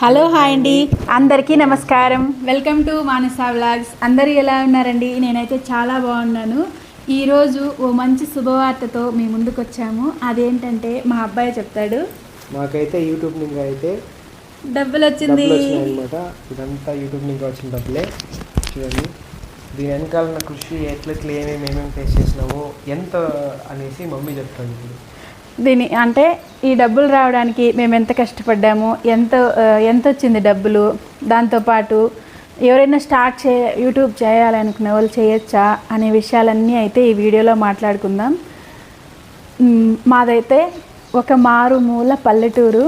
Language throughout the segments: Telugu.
హలో హాయ్ అండి. అందరికీ నమస్కారం. Welcome to Manasa vlogs. అందరూ ఎలా ఉన్నారండి? నేనైతే చాలా బాగున్నాను. ఈరోజు ఓ మంచి శుభవార్తతో మీ ముందుకు వచ్చాము అదేంటంటే మా అబ్బాయి చెప్తాడు. మాకైతే యూట్యూబ్ నుంచి అయితే డబ్బులు వచ్చింది అనమాట ఇదంతా యూట్యూబ్ నుంచి వచ్చిన డబ్బులే. చూడండి. దీని వెనకాల కృషి ఎట్లా ఎట్లా ఏమేమి ఏమేమి ఫేస్ చేసినామో ఎంత అనేసి మమ్మీ చెప్తాను ఇప్పుడు దీని అంటే ఈ డబ్బులు రావడానికి మేము ఎంత కష్టపడ్డాము ఎంత ఎంత వచ్చింది డబ్బులు దాంతోపాటు ఎవరైనా స్టార్ట్ చే యూట్యూబ్ చేయాలనుకునే వాళ్ళు చేయొచ్చా అనే విషయాలన్నీ అయితే ఈ వీడియోలో మాట్లాడుకుందాం. మాదైతే ఒక మారుమూల పల్లెటూరు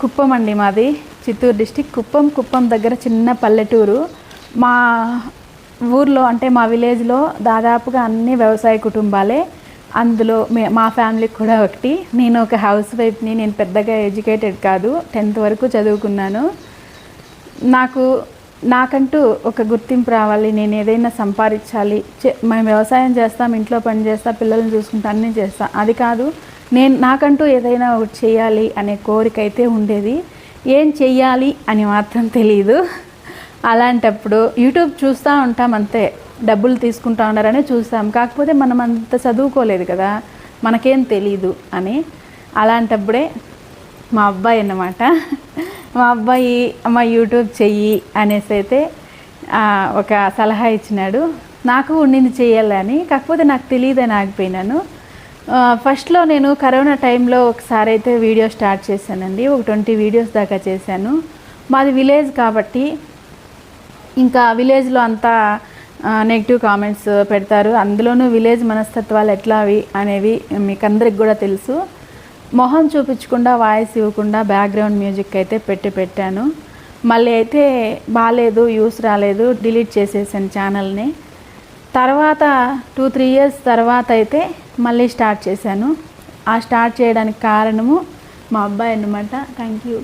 కుప్పం అండి మాది చిత్తూరు డిస్టిక్ కుప్పం. కుప్పం దగ్గర చిన్న పల్లెటూరు. మా ఊర్లో అంటే మా విలేజ్లో దాదాపుగా అన్ని వ్యవసాయ కుటుంబాలే. అందులో మే మా ఫ్యామిలీకి కూడా ఒకటి. నేను ఒక హౌస్ వైఫ్ని నేను పెద్దగా ఎడ్యుకేటెడ్ కాదు. టెన్త్ వరకు చదువుకున్నాను. నాకు నాకంటూ ఒక గుర్తింపు రావాలి. నేను ఏదైనా సంపాదించాలి. చే- మేము వ్యవసాయం చేస్తాం ఇంట్లో పని చేస్తా పిల్లల్ని చూసుకుంటా అన్నీ చేస్తా. అది కాదు. నేను నాకంటూ ఏదైనా ఒకటి చేయాలి అనే కోరిక అయితే ఉండేది. ఏం చెయ్యాలి అని మాత్రం తెలియదు అలాంటప్పుడు యూట్యూబ్ చూస్తూ ఉంటాం అంతే. డబ్బులు తీసుకుంటా ఉన్నారనే చూసాం. కాకపోతే మనం అంత చదువుకోలేదు కదా. మనకేం తెలీదు అని. అలాంటప్పుడే మా అబ్బాయి అన్నమాట. మా అబ్బాయి అమ్మ యూట్యూబ్ చెయ్యి అనేసి అయితే ఒక సలహా ఇచ్చినాడు. నాకు ఉండింది చేయాలని కాకపోతే నాకు తెలియదని ఆగిపోయినాను ఫస్ట్లో నేను కరోనా టైంలో ఒకసారి అయితే వీడియో స్టార్ట్ చేశానండి. ఒక ట్వంటీ వీడియోస్ దాకా చేశాను. మాది విలేజ్ కాబట్టి ఇంకా విలేజ్లో అంతా నెగిటివ్ కామెంట్స్ పెడతారు. అందులోనూ విలేజ్ మనస్తత్వాలు ఎట్లా అవి అనేవి మీకు అందరికి కూడా తెలుసు. మొహం చూపించకుండా వాయిస్ ఇవ్వకుండా బ్యాక్గ్రౌండ్ మ్యూజిక్ అయితే పెట్టి పెట్టాను. మళ్ళీ అయితే బాగాలేదు యూస్ రాలేదు డిలీట్ చేసేసాను ఛానల్ని తర్వాత టూ త్రీ ఇయర్స్ తర్వాత అయితే మళ్ళీ స్టార్ట్ చేశాను. ఆ స్టార్ట్ చేయడానికి కారణము మా అబ్బాయి అనమాట థ్యాంక్ యూ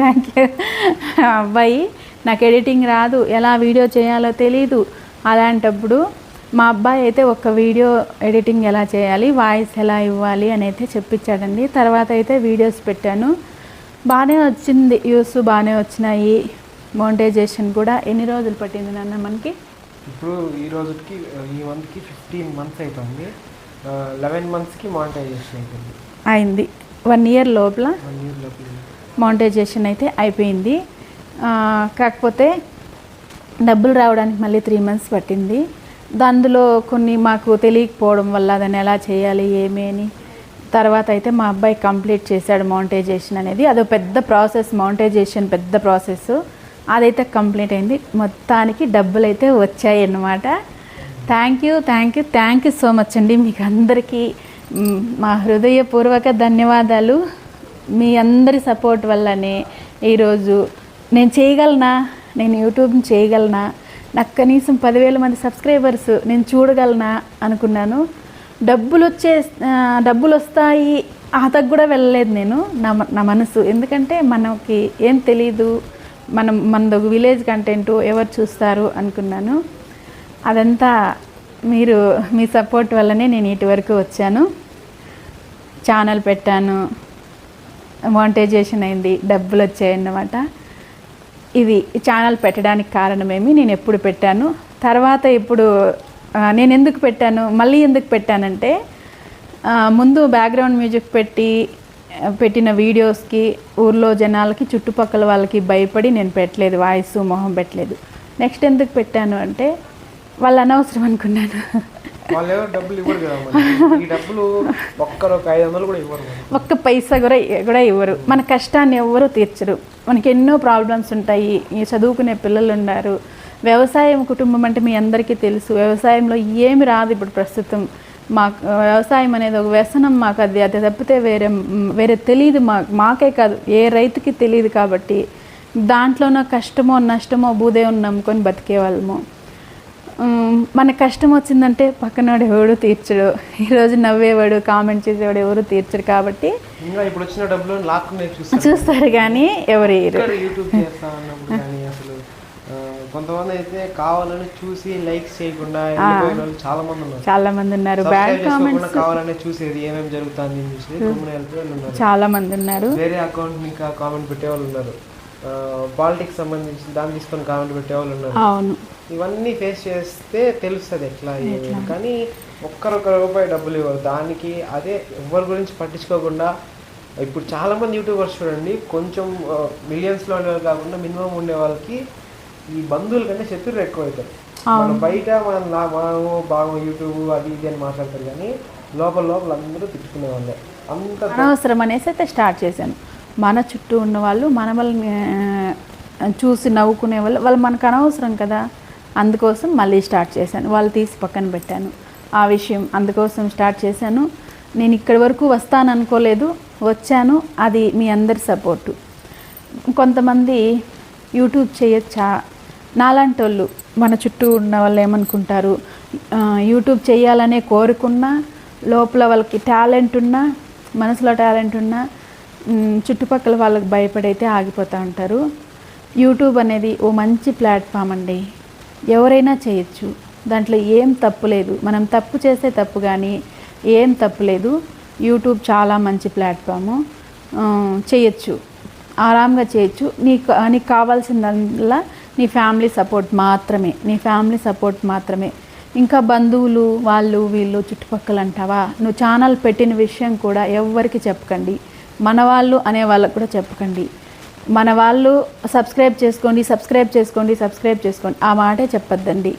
థ్యాంక్ యూ అబ్బాయి. నాకు ఎడిటింగ్ రాదు. ఎలా వీడియో చేయాలో తెలీదు. అలాంటప్పుడు మా అబ్బాయి అయితే ఒక వీడియో ఎడిటింగ్ ఎలా చేయాలి వాయిస్ ఎలా ఇవ్వాలి అని అయితే చెప్పించాడండి. తర్వాత అయితే వీడియోస్ పెట్టాను. బాగానే వచ్చింది వ్యూస్ బాగానే వచ్చినాయి. మోనిటైజేషన్ కూడా ఎన్ని రోజులు పట్టింది నాన్న మనకి? ఇప్పుడు ఈ రోజుకి ఈ మంత్కి ఫిఫ్టీన్ మంత్స్ అవుతుంది లెవెన్ మంత్స్కి మానిటైజేషన్ అయిపోయింది. అయింది. వన్ ఇయర్ లోపల వన్ ఇయర్ లోపల. మౌంటైజేషన్ అయితే అయిపోయింది. కాకపోతే డబ్బులు రావడానికి మళ్ళీ త్రీ మంత్స్ పట్టింది. అందులో కొన్ని మాకు తెలియకపోవడం వల్ల దాన్ని ఎలా చేయాలి ఏమి అని. తర్వాత అయితే మా అబ్బాయి కంప్లీట్ చేశాడు మౌంటైజేషన్ అనేది. అదో పెద్ద ప్రాసెస్ మౌంటైజేషన్ పెద్ద ప్రాసెస్ అదైతే కంప్లీట్ అయింది. మొత్తానికి డబ్బులు అయితే వచ్చాయి అన్నమాట. Thank you thank you thank you so much అండి. మీకు అందరికీ మా హృదయపూర్వక ధన్యవాదాలు. మీ అందరి సపోర్ట్ వల్లనే ఈరోజు నేను చేయగలనా? నేను యూట్యూబ్ని చేయగలనా? నాకు కనీసం పదివేల మంది సబ్స్క్రైబర్స్ నేను చూడగలనా అనుకున్నాను. డబ్బులు వచ్చే డబ్బులు వస్తాయి ఆతకు కూడా వెళ్ళలేదు నేను నా నా మనసు. ఎందుకంటే మనకి ఏం తెలీదు మనం మనది ఒక విలేజ్ కంటెంట్ ఎవరు చూస్తారు అనుకున్నాను. అదంతా మీరు మీ సపోర్ట్ వల్లనే నేను ఇటు వరకు వచ్చాను. ఛానల్ పెట్టాను. మానిటైజేషన్ అయింది డబ్బులు వచ్చాయన్నమాట ఇది ఛానల్ పెట్టడానికి కారణమేమి నేను ఎప్పుడు పెట్టాను. తర్వాత ఇప్పుడు నేను ఎందుకు పెట్టాను మళ్ళీ ఎందుకు పెట్టానంటే ముందు బ్యాక్గ్రౌండ్ మ్యూజిక్ పెట్టి పెట్టిన వీడియోస్కి ఊర్లో జనాలకి చుట్టుపక్కల వాళ్ళకి భయపడి నేను పెట్టలేదు వాయిస్ మొహం పెట్టలేదు. నెక్స్ట్ ఎందుకు పెట్టాను అంటే వాళ్ళు అనవసరం అనుకున్నాను. వాళ్ళు ఎవరు డబ్బులు ఇవ్వరు కదా మనకి. ఈ డబ్బులు ఒక్కరు ఒక ఐదు వందలు కూడా ఇవ్వరు మనకి. ఒక్క పైసా కూడా కూడా ఇవ్వరు. మన కష్టాన్ని ఎవ్వరూ తీర్చరు. మనకి ఎన్నో ప్రాబ్లమ్స్ ఉంటాయి. ఈ చదువుకునే పిల్లలు ఉన్నారు. వ్యవసాయం కుటుంబం అంటే మీ అందరికీ తెలుసు. వ్యవసాయంలో ఏమి రాదు ఇప్పుడు ప్రస్తుతం. మాకు వ్యవసాయం అనేది ఒక వ్యసనం మాకు అది అది తప్పితే వేరే వేరే తెలియదు మా మాకే కాదు. ఏ రైతుకి తెలియదు కాబట్టి దాంట్లోనో కష్టమో నష్టమో భూదేవుని నమ్ముకొని బతికే వాళ్ళము మన కష్టం వచ్చిందంటే పక్కనవాడు ఎవడు తీర్చడు. ఈరోజు నవ్వేవాడు కామెంట్ చేసేవాడు ఎవరు తీర్చరు కాబట్టి ఇప్పుడు వచ్చిన డబ్బులు చూస్తారు. కానీ ఎవరు కొంతమంది అయితే కావాలని చూసి లైక్స్ చేయకుండా వాళ్ళు చాలా మంది ఉన్నారు. చాలా మంది ఉన్నారు బ్యాడ్ కామెంట్స్ కావాలనే చూసేది ఏమేమి జరుగుతుంది వాళ్ళు చాలా మంది ఉన్నారు. వేరే అకౌంట్ ఇంకా కామెంట్ పెట్టేవాళ్ళు ఉన్నారు. పాలిటిక్స్ సంబంధించి దాన్ని తీసుకొని కామెంట్ పెట్టేవాళ్ళు ఉన్నారు అవును. ఇవన్నీ ఫేస్ చేస్తే తెలుస్తుంది ఎట్లా. కానీ ఒక్కరొక్క రూపాయి డబ్బులు ఇవ్వరు. దానికి అదే ఎవరి గురించి పట్టించుకోకుండా ఇప్పుడు చాలా మంది యూట్యూబర్స్ చూడండి కొంచెం మిలియన్స్లో ఉండే వాళ్ళు కాకుండా మినిమం ఉండే వాళ్ళకి ఈ బంధువుల కంటే శత్రువులు ఎక్కువ అవుతారు మనం బయట మనం మనము బాగా యూట్యూబ్ అది ఇది అని మాట్లాడతారు కానీ లోపల లోపల అందరూ తిట్టుకునే వాళ్ళే. అంత అనవసరం అనేసి అయితే స్టార్ట్ చేశాను. మన చుట్టూ ఉన్న వాళ్ళు మన వాళ్ళని చూసి నవ్వుకునే వాళ్ళు వాళ్ళు మనకు అనవసరం కదా. అందుకోసం మళ్ళీ స్టార్ట్ చేశాను. వాళ్ళు తీసి పక్కన పెట్టాను. ఆ విషయం అందుకోసం స్టార్ట్ చేశాను. నేను ఇక్కడి వరకు వస్తాను అనుకోలేదు. వచ్చాను. అది మీ అందరి సపోర్టు. కొంతమంది యూట్యూబ్ చేయొచ్చా? నాలాంటి వాళ్ళు మన చుట్టూ ఉన్న వాళ్ళు ఏమనుకుంటారు? యూట్యూబ్ చేయాలనే కోరుకున్నా లోపల వాళ్ళకి టాలెంట్ ఉన్నా మనసులో టాలెంట్ ఉన్నా చుట్టుపక్కల వాళ్ళకి భయపడైతే ఆగిపోతూ ఉంటారు యూట్యూబ్ అనేది ఓ మంచి ప్లాట్ఫామ్ అండి. ఎవరైనా చేయొచ్చు. దాంట్లో ఏం తప్పు లేదు. మనం తప్పు చేస్తే తప్పు కానీ ఏం తప్పు లేదు. యూట్యూబ్ చాలా మంచి ప్లాట్ఫాము. చేయొచ్చు. ఆరాంగా చేయొచ్చు. నీకు నీకు కావాల్సిందల్లా నీ ఫ్యామిలీ సపోర్ట్ మాత్రమే. నీ ఫ్యామిలీ సపోర్ట్ మాత్రమే. ఇంకా బంధువులు వాళ్ళు వీళ్ళు చుట్టుపక్కల అంటావా నువ్వు ఛానల్ పెట్టిన విషయం కూడా ఎవ్వరికి చెప్పకండి. మన వాళ్ళు అనే వాళ్ళకు కూడా చెప్పకండి. మన వాళ్ళు సబ్స్క్రైబ్ చేసుకోండి సబ్స్క్రైబ్ చేసుకోండి సబ్స్క్రైబ్ చేసుకోండి. ఆ మాటే చెప్పొద్దండి.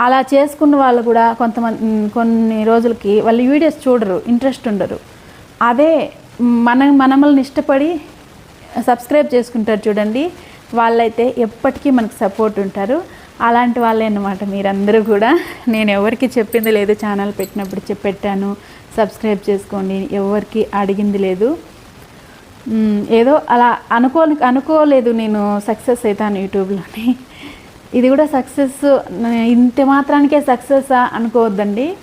అలా చేసుకున్న వాళ్ళు కూడా కొంతమంది కొన్ని రోజులకి వాళ్ళు వీడియోస్ చూడరు ఇంట్రెస్ట్ ఉండరు. అదే మన మనమల్ని ఇష్టపడి సబ్స్క్రైబ్ చేసుకుంటారు చూడండి. వాళ్ళైతే ఎప్పటికీ మనకు సపోర్ట్ ఉంటారు. అలాంటి వాళ్ళే అన్నమాట మీరందరూ కూడా. నేను ఎవరికి చెప్పింది లేదు ఛానల్ పెట్టినప్పుడు చెప్పెట్టాను. సబ్స్క్రైబ్ చేసుకోండి ఎవరికి అడిగింది లేదు. ఏదో అలా అనుకో అనుకోలేదు నేను సక్సెస్ అవుతాను యూట్యూబ్లోని. ఇది కూడా సక్సెస్ ఇంత మాత్రానికే సక్సెస్ అనుకోవద్దండి.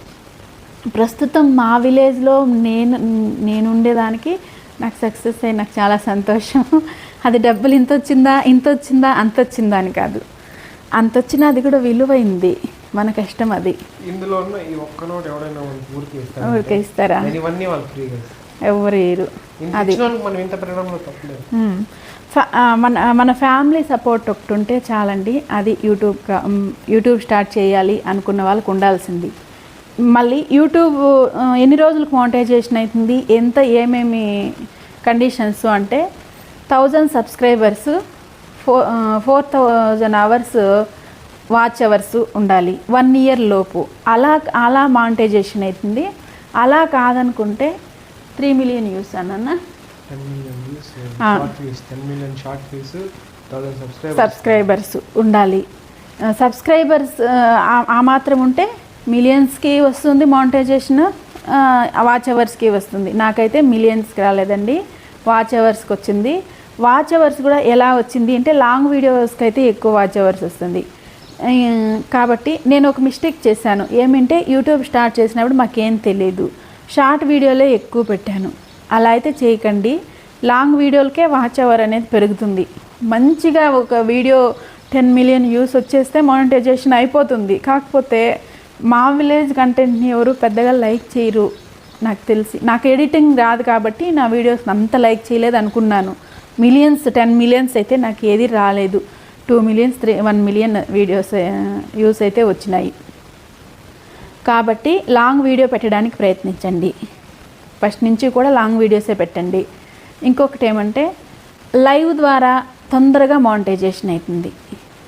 ప్రస్తుతం మా విలేజ్లో నేను నేను ఉండేదానికి నాకు సక్సెస్ అయ్యి నాకు చాలా సంతోషం. అది డబ్బులు ఇంత వచ్చిందా ఇంత వచ్చిందా అంత వచ్చిందా అని కాదు. అంత వచ్చినా అది కూడా విలువైంది. మన కష్టం అది. ఇందులో ఉన్న ఈ ఒక్క నోట్ ఎవడైనా మనకి ఊరికి ఇస్తారు? ఇస్తారా? నేను ఇవన్నీ వాళ్ళు ఫ్రీగా ఎవరు వేయరు అది. మనం మన ఫ్యామిలీ సపోర్ట్ ఒకటి ఉంటే చాలండి. అది యూట్యూబ్ యూట్యూబ్ స్టార్ట్ చేయాలి అనుకున్న వాళ్ళకు ఉండాల్సింది. మళ్ళీ యూట్యూబ్ ఎన్ని రోజులకు మోనిటైజేషన్ అవుతుంది ఎంత ఏమేమి కండిషన్స్ అంటే thousand subscribers four four thousand hours watch hours ఉండాలి. వన్ ఇయర్ లోపు. అలా అలా మానిటైజేషన్ అవుతుంది అలా కాదనుకుంటే త్రీ మిలియన్ అన్న. Views thousand subscribers. ఉండాలి. సబ్స్క్రైబర్స్ ఆ మాత్రం ఉంటే మిలియన్స్కి వస్తుంది మానిటైజేషన్ వాచ్ అవర్స్కి వస్తుంది. నాకైతే మిలియన్స్కి రాలేదండి వాచ్ అవర్స్కి వచ్చింది. వాచ్ అవర్స్ కూడా ఎలా వచ్చింది అంటే లాంగ్ వీడియోస్కి అయితే ఎక్కువ వాచ్ అవర్స్ వస్తుంది. కాబట్టి నేను ఒక మిస్టేక్ చేశాను. ఏమంటే యూట్యూబ్ స్టార్ట్ చేసినప్పుడు మాకేం తెలియదు షార్ట్ వీడియోలే ఎక్కువ పెట్టాను. అలా అయితే చేయకండి. లాంగ్ వీడియోలకే వాచ్ అవర్ అనేది పెరుగుతుంది. మంచిగా ఒక వీడియో టెన్ మిలియన్ వ్యూస్ వచ్చేస్తే మానిటైజేషన్ అయిపోతుంది. కాకపోతే మా విలేజ్ కంటెంట్ని ఎవరు పెద్దగా లైక్ చేయరు. నాకు తెలిసి నాకు ఎడిటింగ్ రాదు కాబట్టి నా వీడియోస్ అంత లైక్ చేయలేదు అనుకున్నాను. మిలియన్స్ టెన్ మిలియన్స్ అయితే నాకు ఏది రాలేదు. Two millions three one million videos views అయితే వచ్చినాయి. కాబట్టి లాంగ్ వీడియో పెట్టడానికి ప్రయత్నించండి. ఫస్ట్ నుంచి కూడా లాంగ్ వీడియోసే పెట్టండి. ఇంకొకటి ఏమంటే లైవ్ ద్వారా తొందరగా మానిటైజేషన్ అవుతుంది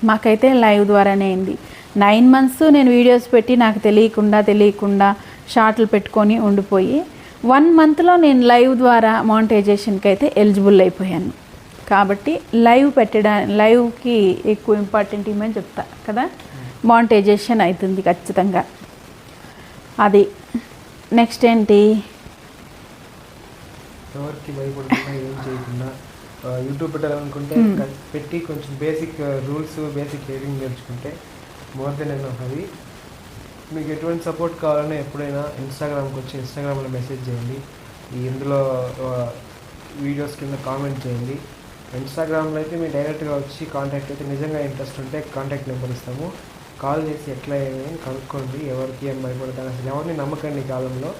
మాకైతే లైవ్ ద్వారానే అయింది. నైన్ మంత్స్ నేను వీడియోస్ పెట్టి నాకు తెలియకుండా తెలియకుండా షార్ట్లు పెట్టుకొని ఉండిపోయి వన్ మంత్లో నేను లైవ్ ద్వారా మానిటైజేషన్కి అయితే ఎలిజిబుల్ అయిపోయాను. కాబట్టి లైవ్ పెట్టడా లైవ్కి ఎక్కువ ఇంపార్టెంట్ ఇవ్వమని చెప్తా కదా? మానిటైజేషన్ అవుతుంది ఖచ్చితంగా. అది. నెక్స్ట్ ఏంటి? ఎవరికి భయపడకుండా ఏం చేయకుండా యూట్యూబ్ పెట్టాలనుకుంటే క- పెట్టి కొంచెం బేసిక్ రూల్స్ బేసిక్ ఎడిటింగ్ నేర్చుకుంటే మోర్ దెన్ ఎన్ అది. మీకు ఎటువంటి సపోర్ట్ కావాలన్నా ఎప్పుడైనా ఇన్స్టాగ్రామ్కి వచ్చి ఇన్స్టాగ్రామ్లో మెసేజ్ చేయండి. ఇందులో వీడియోస్ కింద కామెంట్ చేయండి. ఇన్స్టాగ్రామ్లో అయితే మీరు డైరెక్ట్గా వచ్చి కాంటాక్ట్ అయితే నిజంగా ఇంట్రెస్ట్ ఉంటే కాంటాక్ట్ నెంబర్ ఇస్తాము. కాల్ చేసి ఎట్లా ఏమి కనుక్కోండి ఎవరికి ఏం భయపడతారు అసలు ఎవరిని నమ్మకండి ఈ కాలంలో.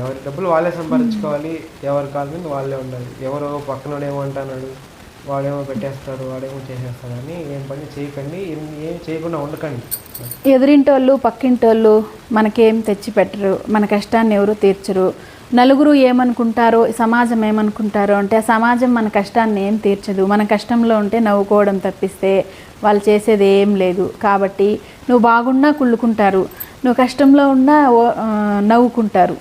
ఎవరి డబ్బులు వాళ్ళే సంపాదించుకోవాలి ఎవరి కాలం మీద వాళ్ళే ఉండాలి. ఎవరో పక్కనోడు ఏమో అంటున్నాడు వాడేమో పెట్టేస్తాడు వాడేమో చేసేస్తాడు అని ఏం పని చేయకండి ఏం చేయకుండా ఉండకండి. ఎదురింటోళ్ళు పక్కింటోళ్ళు మనకేం తెచ్చి పెట్టరు మన కష్టాన్ని ఎవరు తీర్చరు. నలుగురు ఏమనుకుంటారో సమాజం ఏమనుకుంటారో అంటే ఆ సమాజం మన కష్టాన్ని ఏం తీర్చదు. మన కష్టంలో ఉంటే నవ్వుకోవడం తప్పిస్తే వాళ్ళు చేసేది ఏం లేదు. కాబట్టి నువ్వు బాగున్నా కుళ్ళుకుంటారు. నువ్వు కష్టంలో ఉన్నా నవ్వుకుంటారు.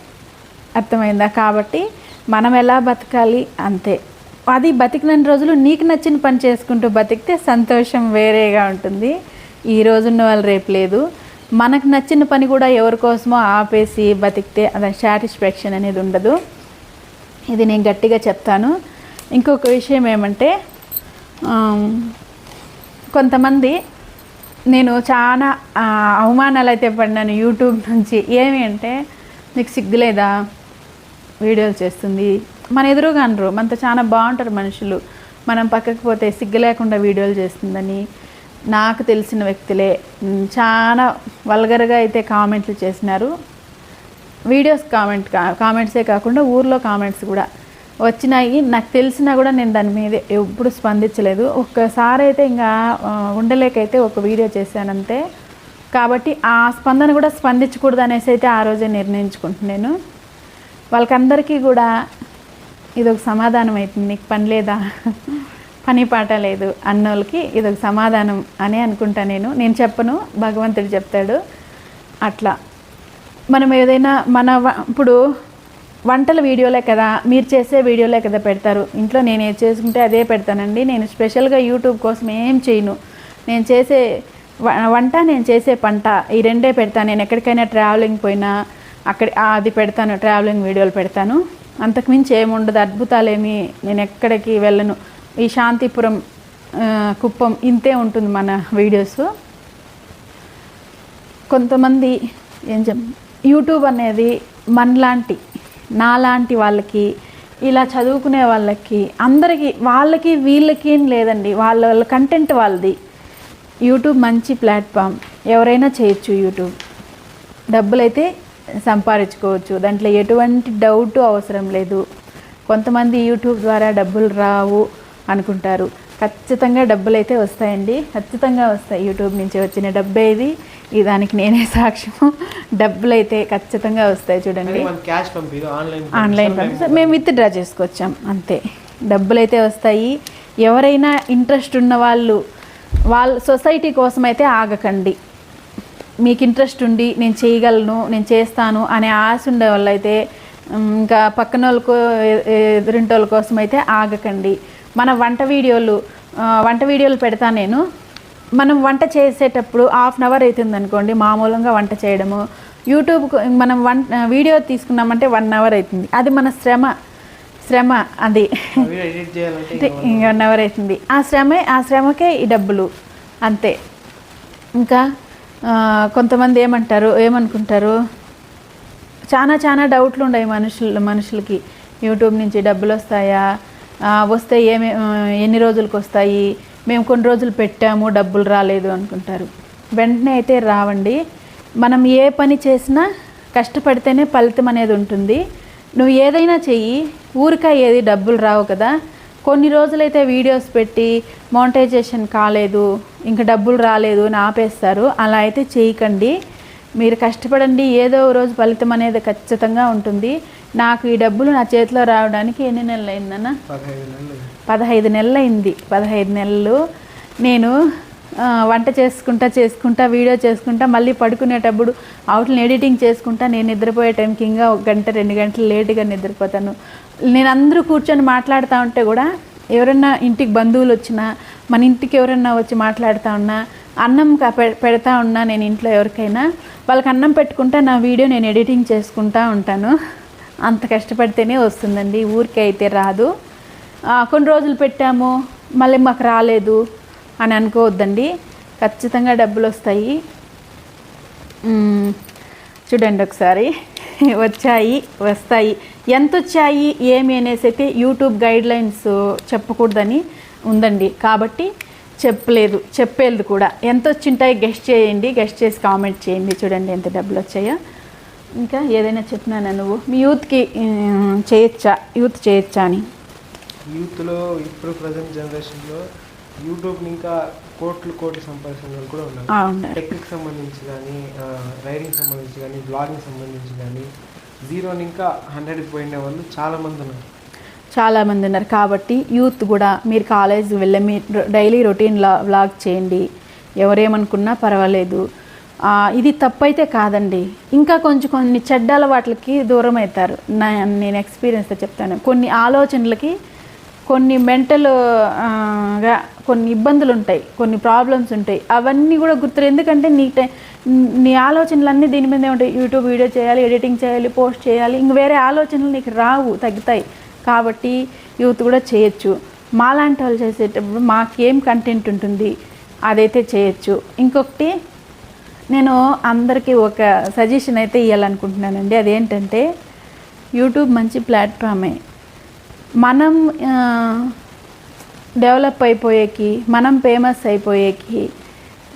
అర్థమైందా? కాబట్టి మనం ఎలా బతకాలి? అంతే. అది బతికిన రోజులు నీకు నచ్చిన పని చేసుకుంటూ బతికితే సంతోషం వేరేగా ఉంటుంది. ఈ రోజున్న వాళ్ళు రేపు లేదు. మనకు నచ్చిన పని కూడా ఎవరి కోసమో ఆపేసి బతికితే అది సాటిస్ఫాక్షన్ అనేది ఉండదు. ఇది నేను గట్టిగా చెప్తాను. ఇంకొక విషయం ఏమంటే కొంతమంది నేను చాలా అవమానాలు అయితే పడినాను యూట్యూబ్ నుంచి. ఏమి అంటే నీకు సిగ్గులేదా? వీడియోలు చేస్తుంది. మన ఎదురుగా అనరు. మనతో చాలా బాగుంటారు మనుషులు. మనం పక్కకు పోతే సిగ్గు లేకుండా వీడియోలు చేస్తుందని నాకు తెలిసిన వ్యక్తులే. చాలా వల్గర్గా అయితే కామెంట్లు చేసినారు. వీడియోస్ కామెంట్ కామెంట్సే కాకుండా ఊర్లో కామెంట్స్ కూడా. వచ్చినాయి. నాకు తెలిసినా కూడా నేను దాని మీద ఎప్పుడు స్పందించలేదు. ఒక్కసారి అయితే ఇంకా ఉండలేకైతే ఒక వీడియో చేశానంతే. కాబట్టి ఆ స్పందన కూడా స్పందించకూడదు అనేసి అయితే ఆ రోజే నిర్ణయించుకుంటున్నాను. వాళ్ళకందరికీ కూడా ఇది ఒక సమాధానం అవుతుంది నీకు పని లేదా? పని పాట లేదు అన్నోళ్ళకి ఇది ఒక సమాధానం అని అనుకుంటా నేను. నేను చెప్పను భగవంతుడు చెప్తాడు. అట్లా. మనం ఏదైనా మన ఇప్పుడు వంటల వీడియోలే కదా మీరు చేసే వీడియోలే కదా పెడతారు. ఇంట్లో నేను ఏది చేసుకుంటే అదే పెడతానండి. నేను స్పెషల్గా యూట్యూబ్ కోసం ఏం చేయను. నేను చేసే వంట నేను చేసే పంట ఈ రెండే పెడతాను. నేను ఎక్కడికైనా ట్రావెలింగ్ పోయినా అక్కడ అది పెడతాను ట్రావెలింగ్ వీడియోలు పెడతాను. అంతకుమించి ఏముండదు అద్భుతాలేమి నేను ఎక్కడికి వెళ్ళను. ఈ శాంతిపురం కుప్పం ఇంతే ఉంటుంది మన వీడియోస్. కొంతమంది ఏం చెప్ యూట్యూబ్ అనేది మనలాంటి నాలాంటి వాళ్ళకి ఇలా చదువుకునే వాళ్ళకి అందరికీ వాళ్ళకి వీళ్ళకి ఏం లేదండి. వాళ్ళ వాళ్ళ కంటెంట్ వాళ్ళది. యూట్యూబ్ మంచి ప్లాట్ఫామ్ ఎవరైనా చేయొచ్చు యూట్యూబ్ డబ్బులైతే సంపాదించుకోవచ్చు. దాంట్లో ఎటువంటి డౌట్ అవసరం లేదు. కొంతమంది యూట్యూబ్ ద్వారా డబ్బులు రావు అనుకుంటారు. ఖచ్చితంగా డబ్బులు అయితే వస్తాయండి. ఖచ్చితంగా వస్తాయి. యూట్యూబ్ నుంచి వచ్చిన డబ్బే ఇది. ఈ దానికి నేనే సాక్ష్యము. డబ్బులు అయితే ఖచ్చితంగా వస్తాయి చూడండి. ఆన్లైన్ పంపిస్తే మేము విత్ డ్రా చేసుకొచ్చాం అంతే. డబ్బులు అయితే వస్తాయి. ఎవరైనా ఇంట్రెస్ట్ ఉన్న వాళ్ళు వాళ్ళ సొసైటీ కోసం అయితే ఆగకండి. మీకు ఇంట్రెస్ట్ ఉండి నేను చేయగలను నేను చేస్తాను అనే ఆశ ఉండే వాళ్ళైతే ఇంకా పక్కన వాళ్ళకు ఎదురింటి వాళ్ళ కోసం అయితే ఆగకండి. మన వంట వీడియోలు వంట వీడియోలు పెడతాను నేను. మనం వంట చేసేటప్పుడు హాఫ్ అన్ అవర్ అవుతుంది అనుకోండి మామూలుగా వంట చేయడము. యూట్యూబ్ మనం వన్ వీడియో తీసుకున్నామంటే వన్ అవర్ అవుతుంది. అది మన శ్రమ శ్రమ అది. వన్ అవర్ అవుతుంది. ఆ శ్రమే ఆ శ్రమకే ఈ డబ్బులు. అంతే. ఇంకా కొంతమంది ఏమంటారు ఏమనుకుంటారు? చాలా చాలా డౌట్లు ఉన్నాయి మనుషులు మనుషులకి. యూట్యూబ్ నుంచి డబ్బులు వస్తాయా వస్తే ఏమే ఎన్ని రోజులకు వస్తాయి మేము కొన్ని రోజులు పెట్టాము డబ్బులు రాలేదు అనుకుంటారు. వెంటనే అయితే రావండి. మనం ఏ పని చేసినా కష్టపడితేనే ఫలితం అనేది ఉంటుంది. నువ్వు ఏదైనా చెయ్యి ఊరికా ఏది డబ్బులు రావు కదా. కొన్ని రోజులైతే వీడియోస్ పెట్టి మోనిటైజేషన్ కాలేదు ఇంకా డబ్బులు రాలేదు అని ఆపేస్తారు. అలా అయితే చేయకండి. మీరు కష్టపడండి ఏదో రోజు ఫలితం అనేది ఖచ్చితంగా ఉంటుంది. నాకు ఈ డబ్బులు నా చేతిలో రావడానికి ఎన్ని నెలలు అయిందన్న పదహైదు నెలలు. అయింది. పదహైదు నెలలు. నేను వంట చేసుకుంటా చేసుకుంటా వీడియో చేసుకుంటా మళ్ళీ పడుకునేటప్పుడు అవుట్ని ఎడిటింగ్ చేసుకుంటా. నేను నిద్రపోయే టైంకి ఇంకా ఒక గంట రెండు గంటలు లేటుగా నిద్రపోతాను. నేను అందరూ కూర్చొని మాట్లాడుతూ ఉంటే కూడా ఎవరన్నా ఇంటికి బంధువులు వచ్చినా మన ఇంటికి ఎవరన్నా వచ్చి మాట్లాడుతూ ఉన్నా అన్నం క- పె- పెడతా ఉన్నా నేను ఇంట్లో ఎవరికైనా. వాళ్ళకి అన్నం పెట్టుకుంటా నా వీడియో నేను ఎడిటింగ్ చేసుకుంటా ఉంటాను. అంత కష్టపడితేనే వస్తుందండి. ఊరికే అయితే రాదు. కొన్ని రోజులు పెట్టాము. మళ్ళీ మాకు రాలేదు అని అనుకోవద్దండి. ఖచ్చితంగా డబ్బులు వస్తాయి. చూడండి ఒకసారి. వచ్చాయి వస్తాయి. ఎంత వచ్చాయి ఏమి అనేసి అయితే యూట్యూబ్ గైడ్లైన్స్ చెప్పకూడదని ఉందండి. కాబట్టి చెప్పలేదు చెప్పేది కూడా. ఎంత వచ్చింటాయి గెస్ట్ చేయండి గెస్ట్ చేసి కామెంట్ చేయండి. చూడండి ఎంత డబ్బులు వచ్చాయో. ఇంకా ఏదైనా చెప్పినానా నువ్వు? మీ యూత్కి చేయొచ్చా? యూత్ చేయొచ్చా అని? యూత్లో ఇప్పుడు ప్రజెంట్ జనరేషన్లో యూట్యూబ్ని ఇంకా కోట్లు కోట్లు సంపాదించిన వాళ్ళు కూడా ఉన్నారు. టెక్కి సంబంధించి కానీ రైడింగ్ సంబంధించి కానీ బ్లాగింగ్ సంబంధించి కానీ జీరోని ఇంకా హండ్రెడ్కి పోయిన వాళ్ళు చాలా మంది ఉన్నారు. చాలామంది ఉన్నారు. కాబట్టి యూత్ కూడా మీరు కాలేజ్ వెళ్ళే మీ డైలీ రొటీన్ వ్లాగ్ చేయండి. ఎవరేమనుకున్నా పర్వాలేదు. ఇది తప్పైతే కాదండి. ఇంకా కొంచెం కొన్ని చెడ్డ అలవాట్లకి దూరం అవుతారు నా నేను ఎక్స్పీరియన్స్తో చెప్తాను. కొన్ని ఆలోచనలకి కొన్ని మెంటల్గా కొన్ని ఇబ్బందులు ఉంటాయి కొన్ని ప్రాబ్లమ్స్ ఉంటాయి. అవన్నీ కూడా గుర్తురు ఎందుకంటే నీ టై నీ ఆలోచనలన్నీ దీని మీదే ఉంటాయి. యూట్యూబ్ వీడియో చేయాలి ఎడిటింగ్ చేయాలి పోస్ట్ చేయాలి. ఇంక వేరే ఆలోచనలు నీకు రావు తగ్గుతాయి. కాబట్టి యూత్ కూడా చేయొచ్చు. మాలాంటి వాళ్ళు చేసేటప్పుడు మాకేం కంటెంట్ ఉంటుంది అదైతే చేయొచ్చు. ఇంకొకటి నేను అందరికీ ఒక సజెషన్ అయితే ఇవ్వాలనుకుంటున్నానండి అదేంటంటే యూట్యూబ్ మంచి ప్లాట్ఫామే. మనం డెవలప్ అయిపోయేకి మనం ఫేమస్ అయిపోయేకి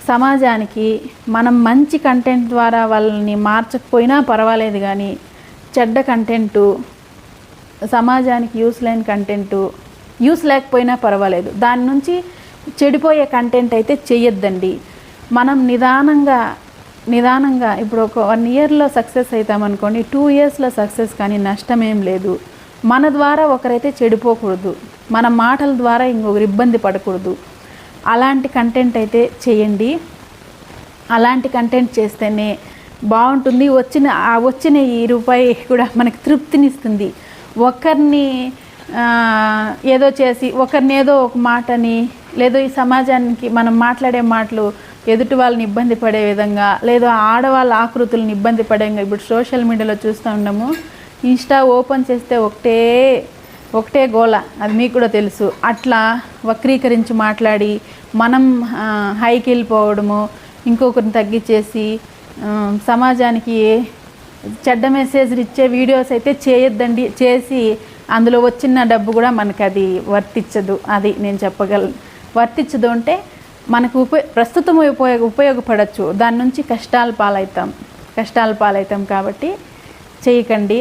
సమాజానికి మనం మంచి కంటెంట్ ద్వారా వాళ్ళని మార్చకపోయినా పర్వాలేదు కానీ చెడ్డ కంటెంటు సమాజానికి యూస్ లేని కంటెంటు యూస్ లేకపోయినా పర్వాలేదు. దాని నుంచి చెడిపోయే కంటెంట్ అయితే చెయ్యొద్దండి. మనం నిదానంగా నిదానంగా ఇప్పుడు ఒక వన్ ఇయర్లో సక్సెస్ అవుతామనుకోండి టూ ఇయర్స్లో సక్సెస్ కానీ నష్టం ఏం లేదు. మన ద్వారా ఒకరైతే చెడిపోకూడదు. మన మాటల ద్వారా ఇంకొకరు ఇబ్బంది పడకూడదు. అలాంటి కంటెంట్ అయితే చేయండి అలాంటి కంటెంట్ చేస్తేనే బాగుంటుంది. వచ్చిన ఆ వచ్చిన ఈ రూపాయి కూడా మనకి తృప్తినిస్తుంది. ఒకరిని ఏదో చేసి ఒకరిని ఏదో ఒక మాటని లేదో ఈ సమాజానికి మనం మాట్లాడే మాటలు ఎదుటి వాళ్ళని ఇబ్బంది పడే విధంగా లేదా ఆడవాళ్ళ ఆకృతులను ఇబ్బంది పడే ఇప్పుడు సోషల్ మీడియాలో చూస్తూ ఉన్నాము ఇన్స్టా ఓపెన్ చేస్తే ఒకటే ఒకటే గోల అది మీకు కూడా తెలుసు. అట్లా వక్రీకరించి మాట్లాడి మనం హైకి వెళ్ళిపోవడము ఇంకొకరిని తగ్గించేసి సమాజానికి చెడ్డ మెసేజ్లు ఇచ్చే వీడియోస్ అయితే చేయొద్దండి. చేసి అందులో వచ్చిన డబ్బు కూడా మనకి అది వర్తించదు. అది నేను చెప్పగలను వర్తించదు అంటే మనకు ఉపయోగ ప్రస్తుతం ఉపయోగ ఉపయోగపడచ్చు. దాని నుంచి కష్టాలు పాలవుతాం కష్టాల పాలవుతాం కాబట్టి చేయకండి.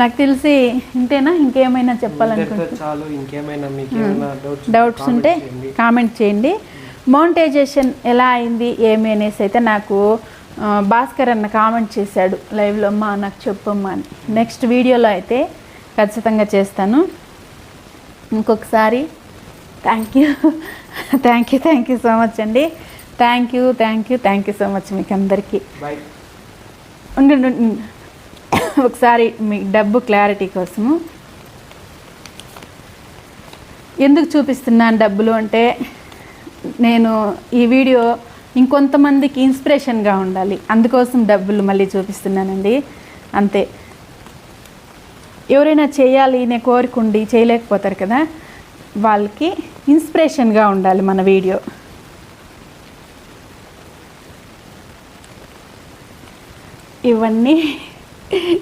నాకు తెలిసి ఇంతేనా? ఇంకేమైనా ఇంతటితో చెప్పాలనుకుంటున్నా చాలు. ఇంకేమైనా మీకు ఏమైనా డౌట్స్ ఉంటే కామెంట్ చేయండి. మౌంటైజేషన్ ఎలా అయింది? ఏమి అనేసి అయితే నాకు భాస్కర్ అన్న కామెంట్ చేశాడు లైవ్లో అమ్మా నాకు చెప్పమ్మా అని. నెక్స్ట్ వీడియోలో అయితే ఖచ్చితంగా చేస్తాను. ఇంకొకసారి thank you thank you thank you so much అండి. Thank you thank you thank you so much మీకు అందరికీ. ఒకసారి మీ డబ్బు క్లారిటీ కోసము. ఎందుకు చూపిస్తున్నాను డబ్బులు అంటే నేను ఈ వీడియో ఇంకొంతమందికి ఇన్స్పిరేషన్గా ఉండాలి. అందుకోసం డబ్బులు మళ్ళీ చూపిస్తున్నానండి. అంతే. ఎవరైనా చేయాలి అనే కోరుకుండి చేయలేకపోతారు కదా వాళ్ళకి ఇన్స్పిరేషన్గా ఉండాలి మన వీడియో. ఇవన్నీ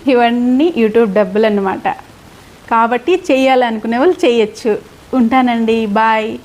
ఇవన్నీ యూట్యూబ్ డబ్బులు అన్నమాట కాబట్టి చేయాలనుకునే వాళ్ళు చేయొచ్చు. ఉంటానండి. బాయ్.